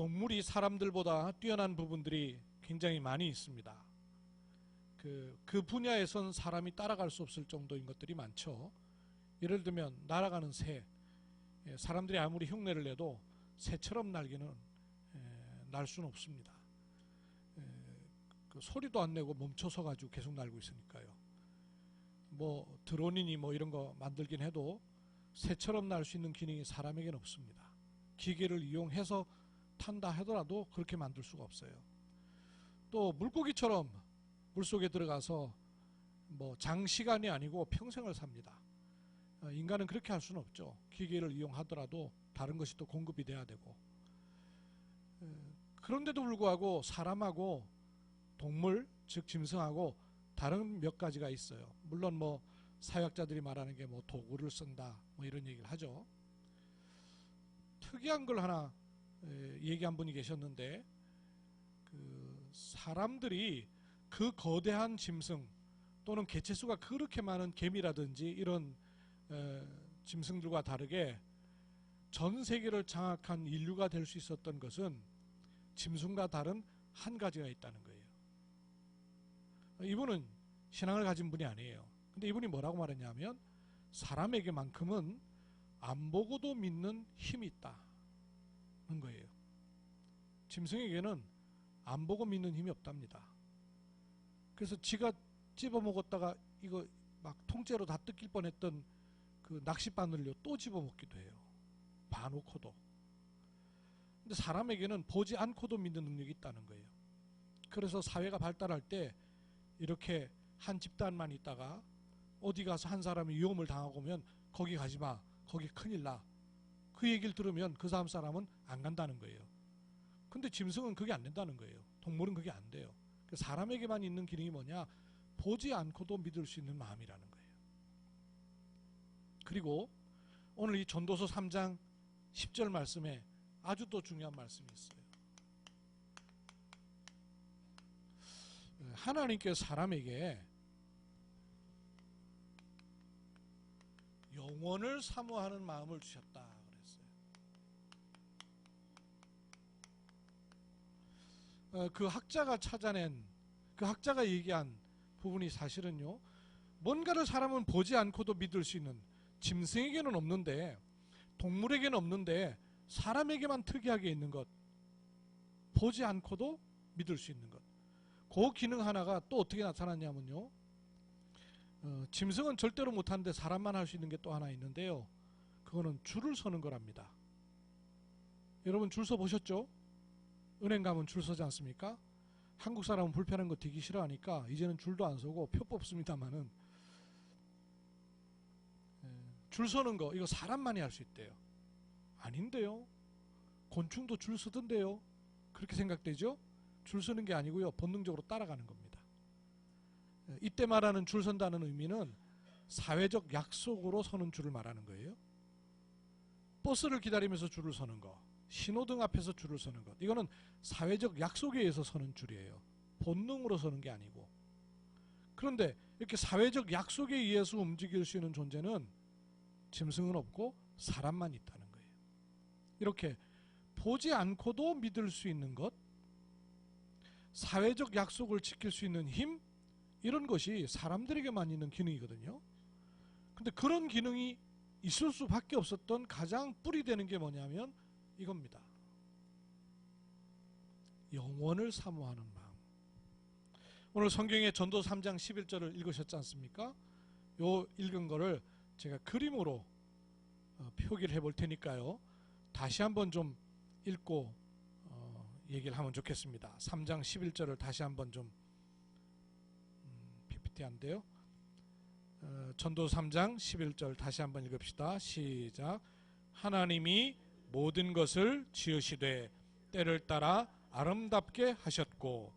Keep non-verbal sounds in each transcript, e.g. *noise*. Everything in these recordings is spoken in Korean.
동물이 사람들보다 뛰어난 부분들이 굉장히 많이 있습니다. 그, 그 분야에선 사람이 따라갈 수 없을 정도인 것들이 많죠. 예를 들면 날아가는 새, 예, 사람들이 아무리 흉내를 내도 새처럼 날기는 예, 날 수는 없습니다. 예, 그 소리도 안 내고 멈춰서 가지고 계속 날고 있으니까요. 뭐 드론이니 뭐 이런 거 만들긴 해도 새처럼 날 수 있는 기능이 사람에게는 없습니다. 기계를 이용해서 탄다 하더라도 그렇게 만들 수가 없어요. 또 물고기처럼 물속에 들어가서 뭐 장시간이 아니고 평생을 삽니다. 어, 인간은 그렇게 할 수는 없죠. 기계를 이용하더라도 다른 것이 또 공급이 돼야 되고. 그런데도 불구하고 사람하고 동물, 즉 짐승하고 다른 몇 가지가 있어요. 물론 뭐 사역자들이 말하는 게 뭐 도구를 쓴다 뭐 이런 얘기를 하죠. 특이한 걸 하나 얘기한 분이 계셨는데 그 사람들이 그 거대한 짐승 또는 개체수가 그렇게 많은 개미라든지 이런 짐승들과 다르게 전 세계를 장악한 인류가 될 수 있었던 것은 짐승과 다른 한 가지가 있다는 거예요. 이분은 신앙을 가진 분이 아니에요. 근데 이분이 뭐라고 말했냐면 사람에게만큼은 안 보고도 믿는 힘이 있다 는 거예요. 짐승에게는 안 보고 믿는 힘이 없답니다. 그래서 지가 집어먹었다가 이거 막 통째로 다 뜯길 뻔했던 그 낚싯바늘로 또 집어먹기도 해요. 봐놓고도. 근데 사람에게는 보지 않고도 믿는 능력이 있다는 거예요. 그래서 사회가 발달할 때 이렇게 한 집단만 있다가 어디 가서 한 사람이 위험을 당하고 오면 거기 가지 마. 거기 큰일 나. 그 얘기를 들으면 그 사람 사람은 안 간다는 거예요. 근데 짐승은 그게 안 된다는 거예요. 동물은 그게 안 돼요. 그 사람에게만 있는 기능이 뭐냐? 보지 않고도 믿을 수 있는 마음이라는 거예요. 그리고 오늘 이 전도서 3장 10절 말씀에 아주 또 중요한 말씀이 있어요. 하나님께서 사람에게 영원을 사모하는 마음을 주셨다 그 학자가 찾아낸 그 학자가 얘기한 부분이 사실은요. 뭔가를 사람은 보지 않고도 믿을 수 있는 짐승에게는 없는데 동물에게는 없는데 사람에게만 특이하게 있는 것 보지 않고도 믿을 수 있는 것. 그 기능 하나가 또 어떻게 나타났냐면요. 어, 짐승은 절대로 못하는데 사람만 할 수 있는 게 또 하나 있는데요. 그거는 줄을 서는 거랍니다. 여러분 줄 서 보셨죠? 은행 가면 줄 서지 않습니까? 한국 사람은 불편한 거 되기 싫어하니까 이제는 줄도 안 서고 표 뽑습니다만은 예, 줄 서는 거 이거 사람만이 할 수 있대요. 아닌데요. 곤충도 줄 서던데요. 그렇게 생각되죠? 줄 서는 게 아니고요. 본능적으로 따라가는 겁니다. 예, 이때 말하는 줄 선다는 의미는 사회적 약속으로 서는 줄을 말하는 거예요. 버스를 기다리면서 줄을 서는 거, 신호등 앞에서 줄을 서는 것. 이거는 사회적 약속에 의해서 서는 줄이에요. 본능으로 서는 게 아니고. 그런데 이렇게 사회적 약속에 의해서 움직일 수 있는 존재는 짐승은 없고 사람만 있다는 거예요. 이렇게 보지 않고도 믿을 수 있는 것, 사회적 약속을 지킬 수 있는 힘, 이런 것이 사람들에게만 있는 기능이거든요. 근데 그런 기능이 있을 수밖에 없었던 가장 뿌리 되는 게 뭐냐면 이겁니다. 영원을 사모하는 마음. 오늘 성경의 전도 3장 11절을 읽으셨지 않습니까? 요 읽은 거를 제가 그림으로 어, 표기를 해볼 테니까요. 다시 한번 좀 읽고 어, 얘기를 하면 좋겠습니다. 3장 11절을 다시 한번 좀 음, PPT한데요. 어, 전도 3장 11절 다시 한번 읽읍시다. 시작. 하나님이 모든 것을 지으시되 때를 따라 아름답게 하셨고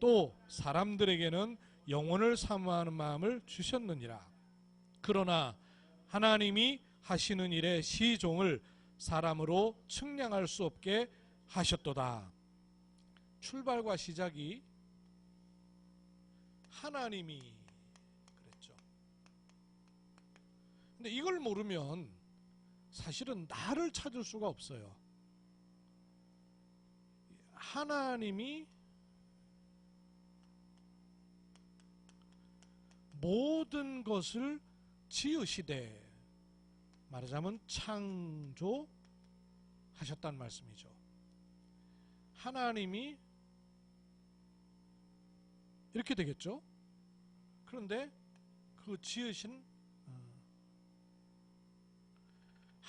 또 사람들에게는 영혼을 사모하는 마음을 주셨느니라. 그러나 하나님이 하시는 일의 시종을 사람으로 측량할 수 없게 하셨도다. 출발과 시작이 하나님이 그랬죠. 근데 이걸 모르면 사실은 나를 찾을 수가 없어요. 하나님이 모든 것을 지으시되 말하자면 창조하셨다는 말씀이죠. 하나님이 이렇게 되겠죠. 그런데 그 지으신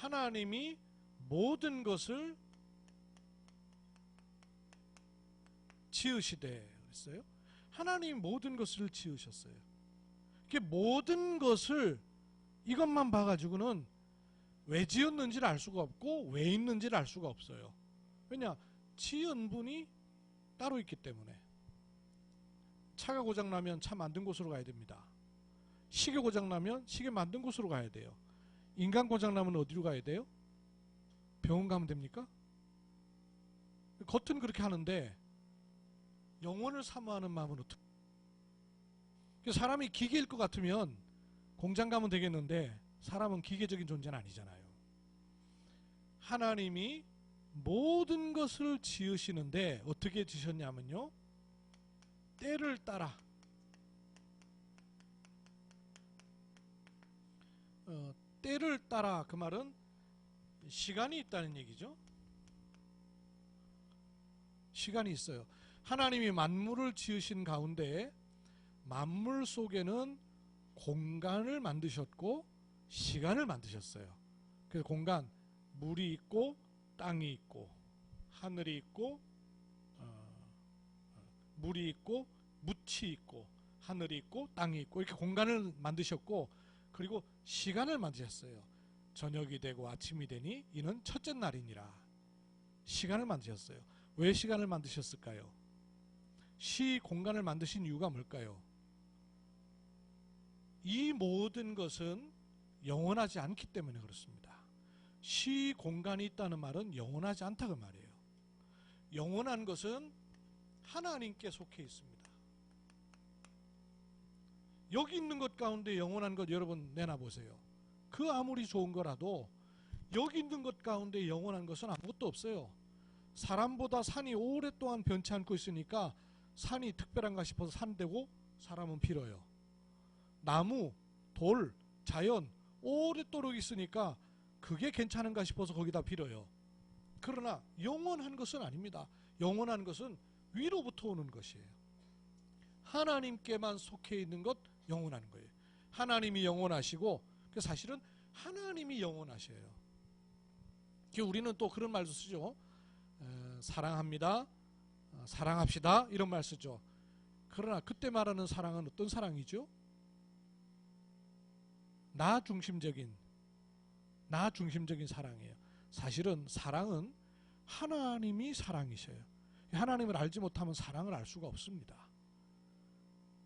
하나님이 모든 것을 지으시되 그랬어요. 하나님 모든 것을 지으셨어요. 그 모든 것을 이것만 봐가지고는 왜 지었는지를 알 수가 없고 왜 있는지를 알 수가 없어요. 왜냐 지은 분이 따로 있기 때문에 차가 고장 나면 차 만든 곳으로 가야 됩니다. 시계 고장 나면 시계 만든 곳으로 가야 돼요. 인간 고장 나면 어디로 가야 돼요? 병원 가면 됩니까? 겉은 그렇게 하는데 영혼을 사모하는 마음은 어떻게? 사람이 기계일 것 같으면 공장 가면 되겠는데 사람은 기계적인 존재는 아니잖아요. 하나님이 모든 것을 지으시는데 어떻게 지셨냐면요. 때를 따라 어, 때를 따라 그 말은 시간이 있다는 얘기죠. 시간이 있어요. 하나님이 만물을 지으신 가운데 만물 속에는 공간을 만드셨고 시간을 만드셨어요. 그 공간 물이 있고 땅이 있고 하늘이 있고 어, 물이 있고 묻이 있고 하늘이 있고 땅이 있고 이렇게 공간을 만드셨고 그리고 시간을 만드셨어요. 저녁이 되고 아침이 되니 이는 첫째 날이니라. 시간을 만드셨어요. 왜 시간을 만드셨을까요? 시 공간을 만드신 이유가 뭘까요? 이 모든 것은 영원하지 않기 때문에 그렇습니다. 시 공간이 있다는 말은 영원하지 않다 그 말이에요. 영원한 것은 하나님께 속해 있습니다. 여기 있는 것 가운데 영원한 것 여러분 내놔 보세요. 그 아무리 좋은 거라도 여기 있는 것 가운데 영원한 것은 아무것도 없어요. 사람보다 산이 오랫동안 변치 않고 있으니까 산이 특별한가 싶어서 산되고 사람은 빌어요. 나무, 돌, 자연 오랫도록 있으니까 그게 괜찮은가 싶어서 거기다 빌어요. 그러나 영원한 것은 아닙니다. 영원한 것은 위로부터 오는 것이에요. 하나님께만 속해 있는 것 영원한 거예요. 하나님이 영원하시고 그 사실은 하나님이 영원하셔요. 우리는 또 그런 말도 쓰죠. 에, 사랑합니다. 어, 사랑합시다. 이런 말 쓰죠. 그러나 그때 말하는 사랑은 어떤 사랑이죠? 나 중심적인 나 중심적인 사랑이에요. 사실은 사랑은 하나님이 사랑이셔요. 하나님을 알지 못하면 사랑을 알 수가 없습니다.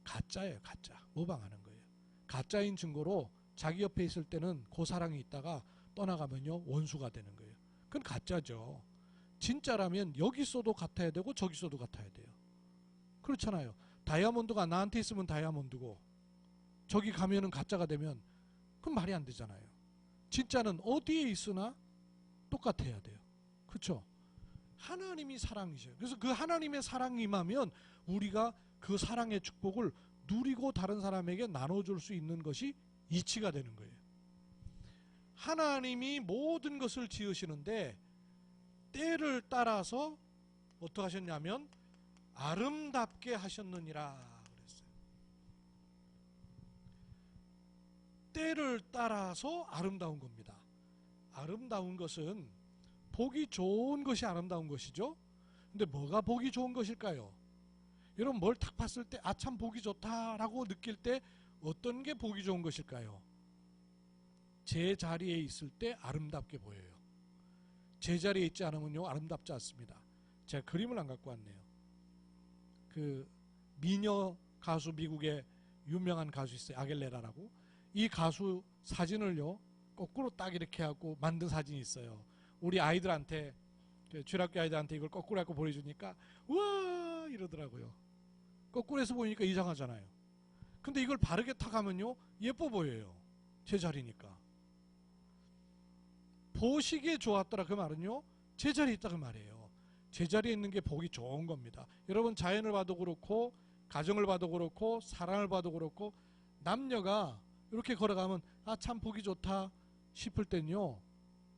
가짜예요, 가짜. 모방하는 거예요. 가짜인 증거로 자기 옆에 있을 때는 그 사랑이 있다가 떠나가면요 원수가 되는 거예요. 그건 가짜죠. 진짜라면 여기 있어도 같아야 되고 저기 있어도 같아야 돼요. 그렇잖아요. 다이아몬드가 나한테 있으면 다이아몬드고 저기 가면은 가짜가 되면 그건 말이 안 되잖아요. 진짜는 어디에 있으나 똑같아야 돼요. 그렇죠? 하나님이 사랑이셔요. 그래서 그 하나님의 사랑이 임하면 우리가 그 사랑의 축복을 누리고 다른 사람에게 나눠줄 수 있는 것이 이치가 되는 거예요. 하나님이 모든 것을 지으시는데 때를 따라서 어떻게 하셨냐면 아름답게 하셨느니라 그랬어요. 때를 따라서 아름다운 겁니다. 아름다운 것은 보기 좋은 것이 아름다운 것이죠. 근데 뭐가 보기 좋은 것일까요? 여러분 뭘 딱 봤을 때 아 참 보기 좋다라고 느낄 때 어떤 게 보기 좋은 것일까요? 제 자리에 있을 때 아름답게 보여요. 제 자리에 있지 않으면요 아름답지 않습니다. 제가 그림을 안 갖고 왔네요. 그 미녀 가수 미국의 유명한 가수 있어요. 아겔레라라고. 이 가수 사진을요 거꾸로 딱 이렇게 하고 만든 사진이 있어요. 우리 아이들한테 그 주일학교 아이들한테 이걸 거꾸로 하고 보여주니까 와 이러더라고요. 거꾸로 해서 보니까 이상하잖아요. 근데 이걸 바르게 탁 하면요 예뻐 보여요. 제 자리니까. 보시기에 좋았더라 그 말은요 제 자리에 있다 그 말이에요. 제자리에 있는 게 복이 좋은 겁니다. 여러분 자연을 봐도 그렇고 가정을 봐도 그렇고 사랑을 봐도 그렇고 남녀가 이렇게 걸어가면 아 참 보기 좋다 싶을 땐요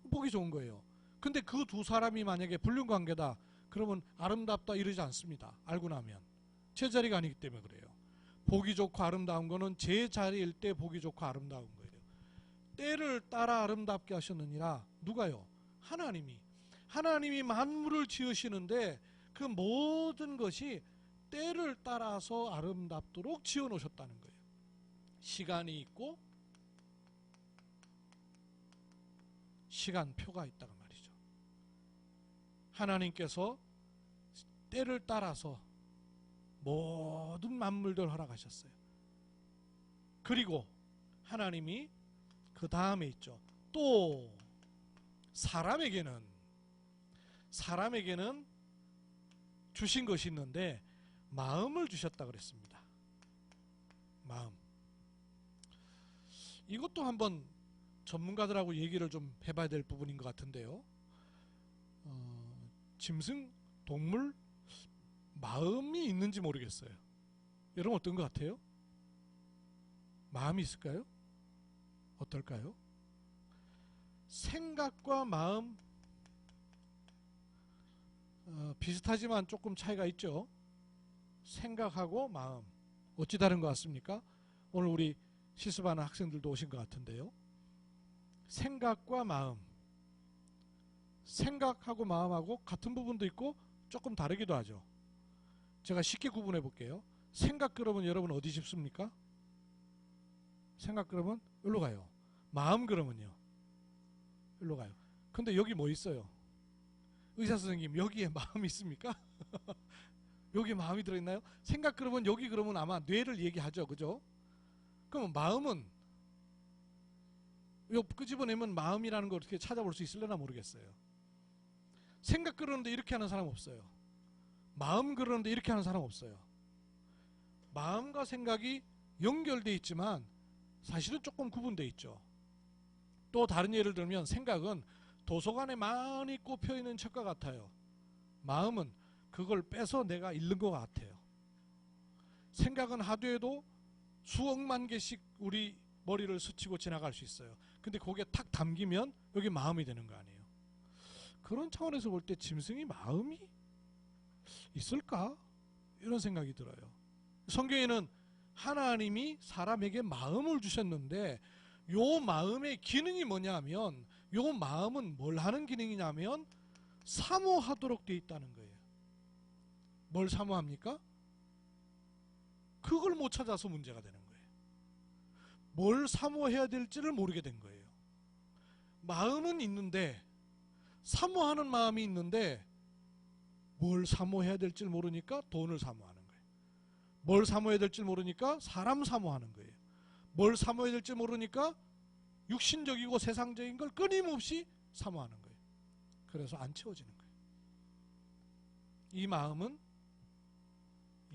보기 좋은 거예요. 근데 그 두 사람이 만약에 불륜 관계다 그러면 아름답다 이러지 않습니다. 알고 나면 제 자리가 아니기 때문에 그래요. 보기 좋고 아름다운 거는 제 자리일 때 보기 좋고 아름다운 거예요. 때를 따라 아름답게 하셨느니라 누가요? 하나님이 하나님이 만물을 지으시는데 그 모든 것이 때를 따라서 아름답도록 지어 놓으셨다는 거예요. 시간이 있고 시간표가 있다는 말이죠. 하나님께서 때를 따라서 모든 만물들 허락하셨어요. 그리고 하나님이 그 다음에 있죠. 또 사람에게는 사람에게는 주신 것이 있는데 마음을 주셨다 그랬습니다. 마음. 이것도 한번 전문가들하고 얘기를 좀 해봐야 될 부분인 것 같은데요. 어, 짐승, 동물, 마음이 있는지 모르겠어요. 여러분 어떤 것 같아요? 마음이 있을까요? 어떨까요? 생각과 마음 어, 비슷하지만 조금 차이가 있죠. 생각하고 마음 어찌 다른 것 같습니까? 오늘 우리 실습하는 학생들도 오신 것 같은데요. 생각과 마음 생각하고 마음하고 같은 부분도 있고 조금 다르기도 하죠. 제가 쉽게 구분해 볼게요. 생각 그러면 여러분 어디 싶습니까? 생각 그러면 일로 가요. 마음 그러면요. 일로 가요. 근데 여기 뭐 있어요? 의사 선생님 여기에 *laughs* 마음이 있습니까? *laughs* 여기 마음이 들어있나요? 생각 그러면 여기 그러면 아마 뇌를 얘기하죠, 그죠? 그러면 마음은 요 끄집어내면 마음이라는 걸 어떻게 찾아볼 수 있을려나 모르겠어요. 생각 그러는데 이렇게 하는 사람 없어요. 마음 그러는데 이렇게 하는 사람 없어요. 마음과 생각이 연결돼 있지만 사실은 조금 구분돼 있죠. 또 다른 예를 들면 생각은 도서관에 많이 꼽혀 있는 책과 같아요. 마음은 그걸 빼서 내가 읽는 것 같아요. 생각은 하루에도 수억만 개씩 우리 머리를 스치고 지나갈 수 있어요. 근데 거기에 탁 담기면 여기 마음이 되는 거 아니에요. 그런 차원에서 볼 때 짐승이 마음이 있을까? 이런 생각이 들어요. 성경에는 하나님이 사람에게 마음을 주셨는데 요 마음의 기능이 뭐냐면 요 마음은 뭘 하는 기능이냐면 사모하도록 되어 있다는 거예요. 뭘 사모합니까? 그걸 못 찾아서 문제가 되는 거예요. 뭘 사모해야 될지를 모르게 된 거예요. 마음은 있는데 사모하는 마음이 있는데 뭘 사모해야 될지를 모르니까 돈을 사모하는 거예요. 뭘 사모해야 될지 모르니까 사람 사모하는 거예요. 뭘 사모해야 될지 모르니까 육신적이고 세상적인 걸 끊임없이 사모하는 거예요. 그래서 안 채워지는 거예요. 이 마음은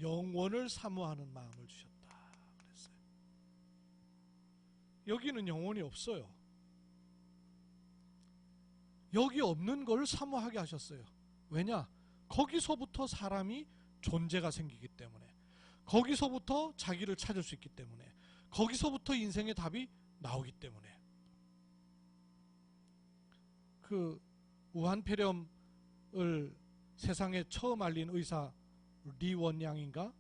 영원을 사모하는 마음을 주셨다. 그랬어요. 여기는 영원이 없어요. 여기 없는 걸 사모하게 하셨어요. 왜냐? 거기서부터 사람이 존재가 생기기 때문에 거기서부터 자기를 찾을 수 있기 때문에 거기서부터 인생의 답이 나오기 때문에. 그 우한폐렴을 세상에 처음 알린 의사 리원양인가?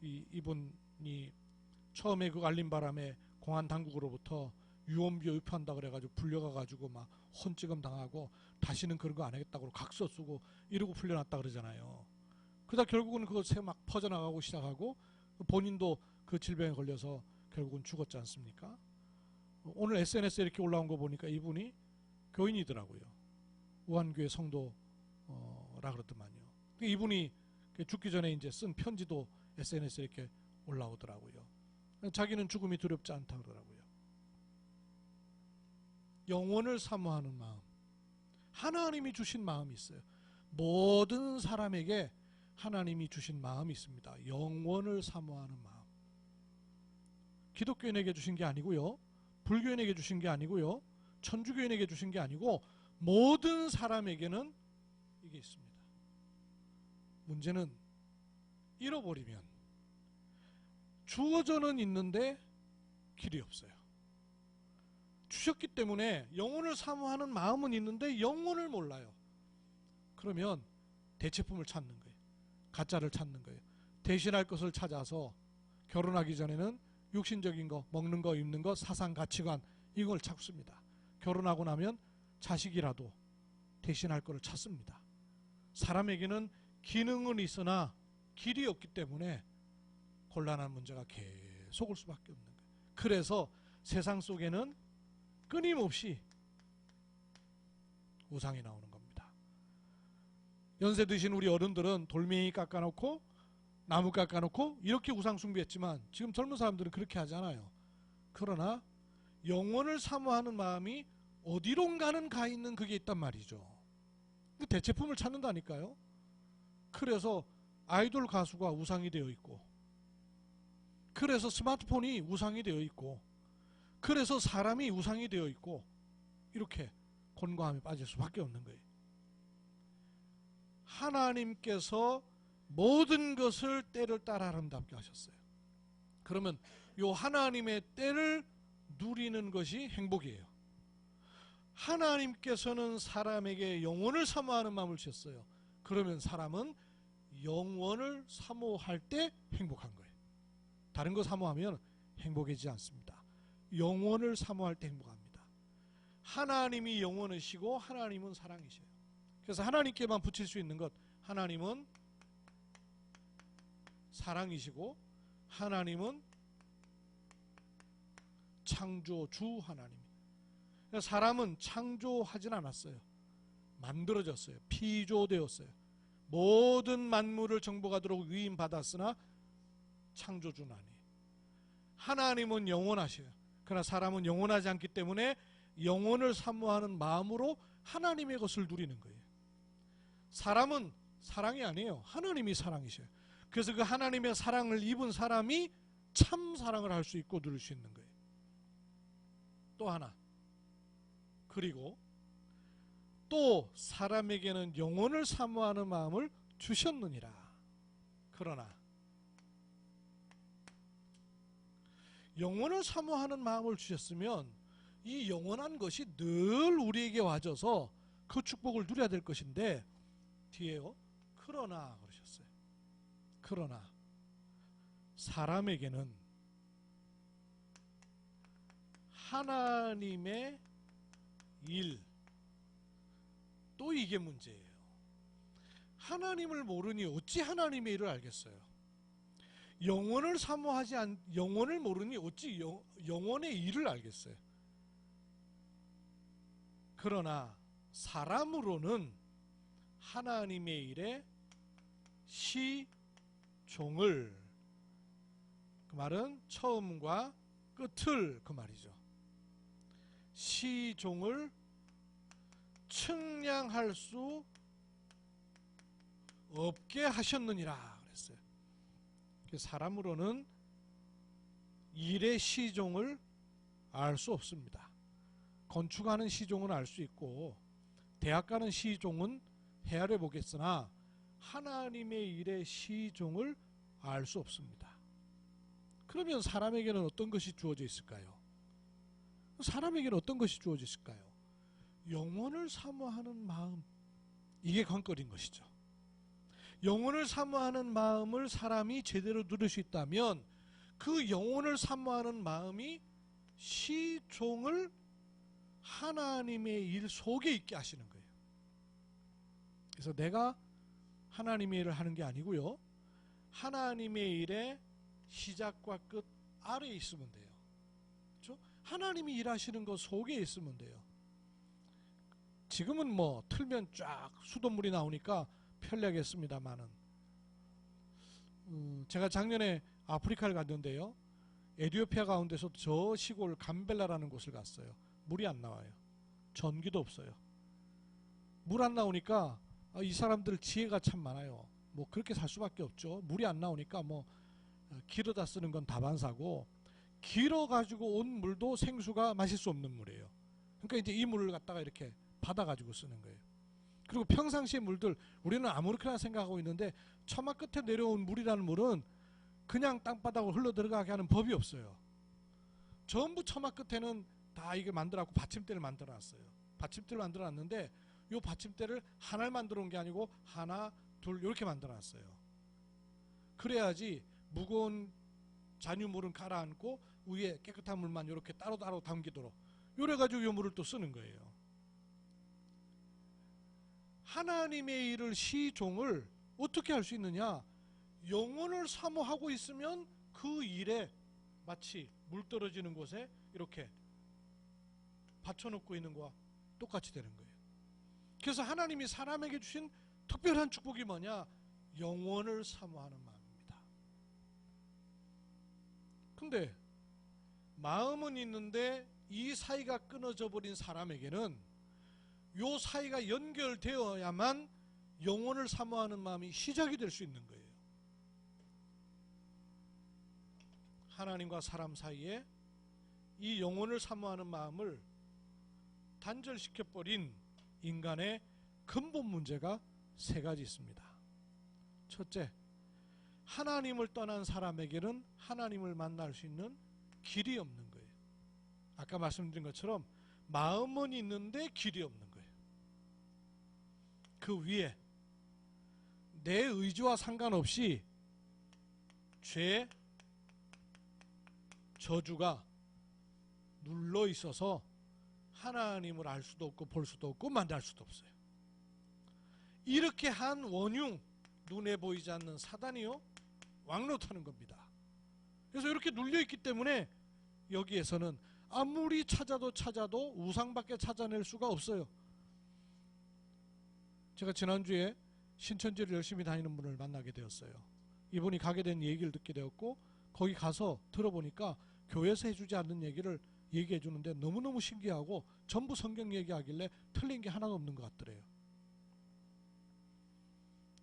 이, 이분이 처음에 그 알린 바람에 공안 당국으로부터 유언비어 유포한다 그래가지고 불려가 가지고 막 혼찌금 당하고 다시는 그런 거 안 하겠다고 각서 쓰고 이러고 풀려났다 그러잖아요. 그러다 결국은 그것에 막 퍼져나가고 시작하고 본인도 그 질병에 걸려서 결국은 죽었지 않습니까? 오늘 SNS에 이렇게 올라온 거 보니까 이분이 교인이더라고요. 우한교회 성도라 그러더만요. 이분이 죽기 전에 이제 쓴 편지도 SNS에 이렇게 올라오더라고요. 자기는 죽음이 두렵지 않다 그러더라고요. 영혼을 사모하는 마음. 하나님이 주신 마음이 있어요. 모든 사람에게 하나님이 주신 마음이 있습니다. 영원을 사모하는 마음. 기독교인에게 주신 게 아니고요. 불교인에게 주신 게 아니고요. 천주교인에게 주신 게 아니고 모든 사람에게는 이게 있습니다. 문제는 잃어버리면 주어져는 있는데 길이 없어요. 주셨기 때문에 영혼을 사모하는 마음은 있는데 영혼을 몰라요. 그러면 대체품을 찾는 거예요. 가짜를 찾는 거예요. 대신할 것을 찾아서 결혼하기 전에는 육신적인 거, 먹는 거, 입는 거, 사상 가치관 이걸 찾습니다. 결혼하고 나면 자식이라도 대신할 것을 찾습니다. 사람에게는 기능은 있으나 길이 없기 때문에 곤란한 문제가 계속 올 수밖에 없는 거예요. 그래서 세상 속에는 끊임없이 우상이 나오는 겁니다. 연세 드신 우리 어른들은 돌멩이 깎아놓고 나무 깎아놓고 이렇게 우상 숭배했지만 지금 젊은 사람들은 그렇게 하잖아요. 그러나 영혼을 사모하는 마음이 어디론가는 가 있는 그게 있단 말이죠. 그 대체품을 찾는다니까요. 그래서 아이돌 가수가 우상이 되어 있고, 그래서 스마트폰이 우상이 되어 있고, 그래서 사람이 우상이 되어 있고, 이렇게 곤고함에 빠질 수밖에 없는 거예요. 하나님께서 모든 것을 때를 따라 아름답게 하셨어요. 그러면 요 하나님의 때를 누리는 것이 행복이에요. 하나님께서는 사람에게 영혼을 사모하는 마음을 주셨어요. 그러면 사람은 영원을 사모할 때 행복한 거예요. 다른 거 사모하면 행복해지지 않습니다. 영원을 사모할 때 행복합니다. 하나님이 영원이시고 하나님은 사랑이셔요. 그래서 하나님께만 붙일 수 있는 것 하나님은 사랑이시고 하나님은 창조주 하나님. 사람은 창조하진 않았어요. 만들어졌어요. 피조되었어요. 모든 만물을 정복하도록 위임 받았으나 창조주는 아니에요. 하나님은 영원하셔요. 그러나 사람은 영원하지 않기 때문에 영혼을 사모하는 마음으로 하나님의 것을 누리는 거예요. 사람은 사랑이 아니에요. 하나님이 사랑이셔요. 그래서 그 하나님의 사랑을 입은 사람이 참 사랑을 할 수 있고 누릴 수 있는 거예요. 또 하나. 그리고 또 사람에게는 영혼을 사모하는 마음을 주셨느니라. 그러나 영혼을 사모하는 마음을 주셨으면 이 영원한 것이 늘 우리에게 와져서 그 축복을 누려야 될 것인데 뒤에요. 그러나 그러셨어요. 그러나 사람에게는 하나님의 일, 또 이게 문제예요. 하나님을 모르니 어찌 하나님의 일을 알겠어요? 영혼을 사모하지 않, 영혼을 모르니 어찌 영, 영혼의 일을 알겠어요? 그러나 사람으로는 하나님의 일에 시종을 그 말은 처음과 끝을 그 말이죠. 시종을 측량할 수 없게 하셨느니라. 사람으로는 일의 시종을 알 수 없습니다. 건축하는 시종은 알 수 있고 대학 가는 시종은 헤아려 보겠으나 하나님의 일의 시종을 알 수 없습니다. 그러면 사람에게는 어떤 것이 주어져 있을까요? 사람에게는 어떤 것이 주어져 있을까요? 영혼을 사모하는 마음 이게 관건인 것이죠. 영혼을 사모하는 마음을 사람이 제대로 누릴 수 있다면 그 영혼을 사모하는 마음이 시종을 하나님의 일 속에 있게 하시는 거예요. 그래서 내가 하나님의 일을 하는 게 아니고요. 하나님의 일의 시작과 끝 아래에 있으면 돼요. 그렇죠? 하나님이 일하시는 것 속에 있으면 돼요. 지금은 뭐 틀면 쫙 수돗물이 나오니까 편리하겠습니다만은 음, 제가 작년에 아프리카를 갔는데요. 에디오피아 가운데서 저 시골 감벨라라는 곳을 갔어요. 물이 안 나와요. 전기도 없어요. 물 안 나오니까 아, 이 사람들 지혜가 참 많아요. 뭐 그렇게 살 수밖에 없죠. 물이 안 나오니까 뭐 어, 길어다 쓰는 건 다반사고 길어 가지고 온 물도 생수가 마실 수 없는 물이에요. 그러니까 이제 이 물을 갖다가 이렇게 받아 가지고 쓰는 거예요. 그리고 평상시의 물들 우리는 아무렇게나 생각하고 있는데 처마 끝에 내려온 물이라는 물은 그냥 땅바닥으로 흘러 들어가게 하는 법이 없어요. 전부 처마 끝에는 다 이게 만들어갖고 받침대를 만들어놨어요. 받침대를 만들어놨는데 이 받침대를 하나를 만들어 온게 아니고 하나, 둘 이렇게 만들어놨어요. 그래야지 무거운 잔유물은 가라앉고 위에 깨끗한 물만 이렇게 따로따로 담기도록 요래 가지고 이 물을 또 쓰는 거예요. 하나님의 일을 시종을 어떻게 할 수 있느냐? 영혼을 사모하고 있으면 그 일에 마치 물 떨어지는 곳에 이렇게 받쳐놓고 있는 거와 똑같이 되는 거예요. 그래서 하나님이 사람에게 주신 특별한 축복이 뭐냐? 영혼을 사모하는 마음입니다. 근데 마음은 있는데 이 사이가 끊어져 버린 사람에게는 요 사이가 연결되어야만 영혼을 사모하는 마음이 시작이 될 수 있는 거예요. 하나님과 사람 사이에 이 영혼을 사모하는 마음을 단절시켜 버린 인간의 근본 문제가 세 가지 있습니다. 첫째, 하나님을 떠난 사람에게는 하나님을 만날 수 있는 길이 없는 거예요. 아까 말씀드린 것처럼 마음은 있는데 길이 없는. 그 위에 내 의지와 상관없이 죄, 저주가 눌러 있어서 하나님을 알 수도 없고 볼 수도 없고 만날 수도 없어요. 이렇게 한 원흉 눈에 보이지 않는 사단이요 왕노타는 겁니다. 그래서 이렇게 눌려 있기 때문에 여기에서는 아무리 찾아도 찾아도 우상밖에 찾아낼 수가 없어요. 제가 지난주에 신천지를 열심히 다니는 분을 만나게 되었어요. 이분이 가게 된 얘기를 듣게 되었고 거기 가서 들어보니까 교회에서 해주지 않는 얘기를 얘기해 주는데 너무너무 신기하고 전부 성경 얘기하길래 틀린 게 하나도 없는 것 같더래요.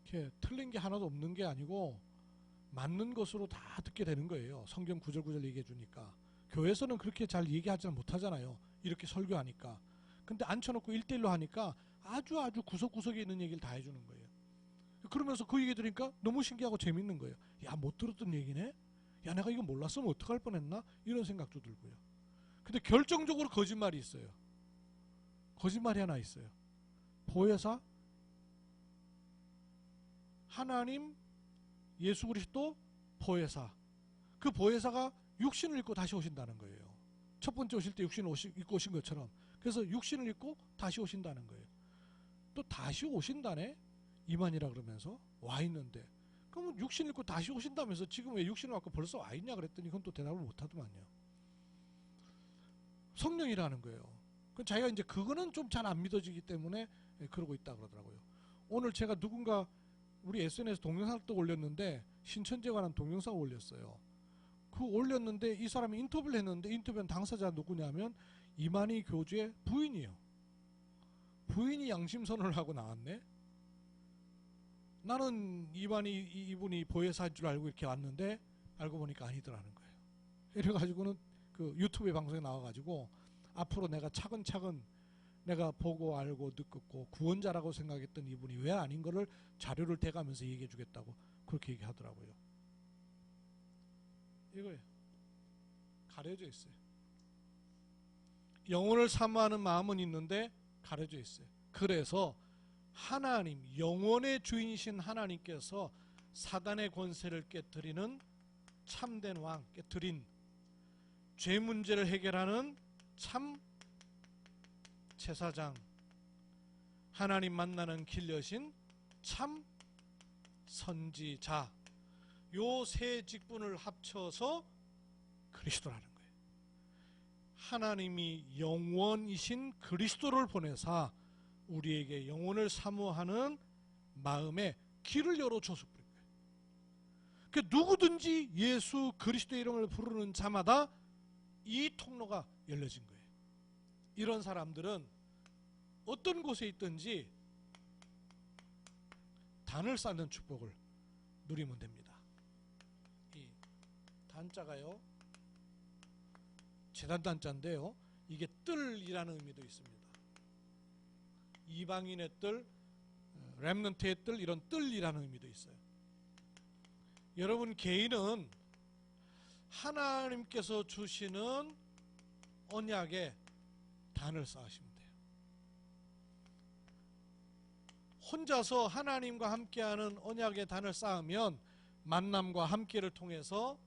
이렇게 틀린 게 하나도 없는 게 아니고 맞는 것으로 다 듣게 되는 거예요. 성경 구절구절 얘기해 주니까. 교회에서는 그렇게 잘 얘기하지 못하잖아요. 이렇게 설교하니까. 근데 앉혀놓고 일대일로 하니까 아주 아주 구석구석에 있는 얘기를 다 해주는 거예요. 그러면서 그 얘기 들으니까 너무 신기하고 재밌는 거예요. 야, 못 들었던 얘기네? 야, 내가 이거 몰랐으면 어떡할 뻔했나? 이런 생각도 들고요. 근데 결정적으로 거짓말이 있어요. 거짓말이 하나 있어요. 보혜사, 하나님, 예수 그리스도, 보혜사. 그 보혜사가 육신을 입고 다시 오신다는 거예요. 첫 번째 오실 때 육신을 오시, 입고 오신 것처럼. 그래서 육신을 입고 다시 오신다는 거예요. 또 다시 오신다네? 이만이라 그러면서 와 있는데. 그러면 육신 입고 다시 오신다면서 지금 왜 육신을 갖고 벌써 와 있냐 그랬더니 그건 또 대답을 못 하더만요. 성령이라는 거예요. 그 자기가 이제 그거는 좀 잘 안 믿어지기 때문에 예, 그러고 있다 그러더라고요. 오늘 제가 누군가 우리 SNS 동영상을 또 올렸는데 신천지에 관한 동영상을 올렸어요. 그 올렸는데 이 사람이 인터뷰를 했는데 인터뷰한 당사자 누구냐면 이만희 교주의 부인이요. 부인이 양심선언을 하고 나왔네. 나는 이만희 이- 이분이 보혜사인 줄 알고 이렇게 왔는데 알고 보니까 아니더라는 거예요. 이래가지고는 그 유튜브에 방송에 나와가지고 앞으로 내가 차근차근 내가 보고 알고 느꼈고 구원자라고 생각했던 이분이 왜 아닌 거를 자료를 대가면서 얘기해 주겠다고 그렇게 얘기하더라고요. 이거예요. 가려져 있어요. 영혼을 사모하는 마음은 있는데 가려져 있어요. 그래서 하나님, 영혼의 주인이신 하나님께서 사단의 권세를 깨뜨리는 참된 왕, 깨뜨린 죄 문제를 해결하는 참 제사장, 하나님 만나는 길 여신 참 선지자, 요 세 직분을 합쳐서 그리스도라는. 하나님이 영원이신 그리스도를 보내사 우리에게 영혼을 사모하는 마음에 길을 열어줘서 그런 거예요. 그 누구든지 예수 그리스도의 이름을 부르는 자마다 이 통로가 열려진 거예요. 이런 사람들은 어떤 곳에 있든지 단을 쌓는 축복을 누리면 됩니다. 이 단자가요. 재단 단자인데요. 이게 뜰이라는 의미도 있습니다. 이방인의 뜰, 렘넌트의 뜰 이런 뜰이라는 의미도 있어요. 여러분 개인은 하나님께서 주시는 언약에 단을 쌓으시면 돼요. 혼자서 하나님과 함께하는 언약의 단을 쌓으면 만남과 함께를 통해서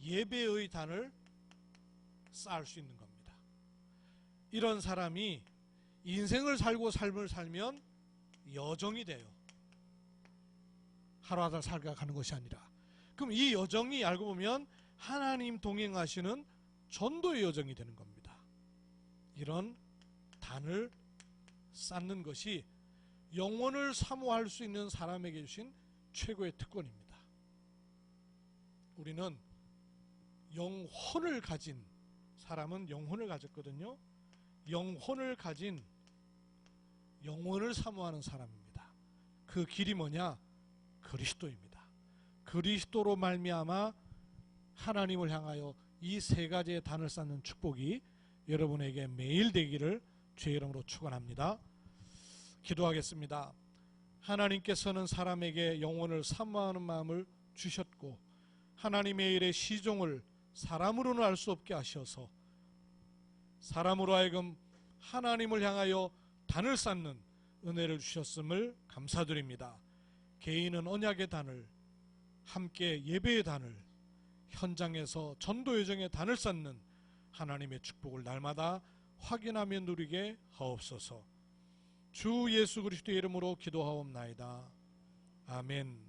예배의 단을 쌓을 수 있는 겁니다. 이런 사람이 인생을 살고 삶을 살면 여정이 돼요. 하루하루 살아가는 것이 아니라. 그럼 이 여정이 알고 보면 하나님 동행하시는 전도의 여정이 되는 겁니다. 이런 단을 쌓는 것이 영혼을 사모할 수 있는 사람에게 주신 최고의 특권입니다. 우리는 영혼을 가진 사람은 영혼을 가졌거든요. 영혼을 가진 영혼을 사모하는 사람입니다. 그 길이 뭐냐? 그리스도입니다. 그리스도로 말미암아 하나님을 향하여 이 세 가지의 단을 쌓는 축복이 여러분에게 매일 되기를 주의 이름으로 축원합니다. 기도하겠습니다. 하나님께서는 사람에게 영혼을 사모하는 마음을 주셨고 하나님의 일의 시종을 사람으로는 알 수 없게 하셔서 사람으로 하여금 하나님을 향하여 단을 쌓는 은혜를 주셨음을 감사드립니다. 개인은 언약의 단을 함께 예배의 단을 현장에서 전도 여정의 단을 쌓는 하나님의 축복을 날마다 확인하며 누리게 하옵소서. 주 예수 그리스도의 이름으로 기도하옵나이다. 아멘.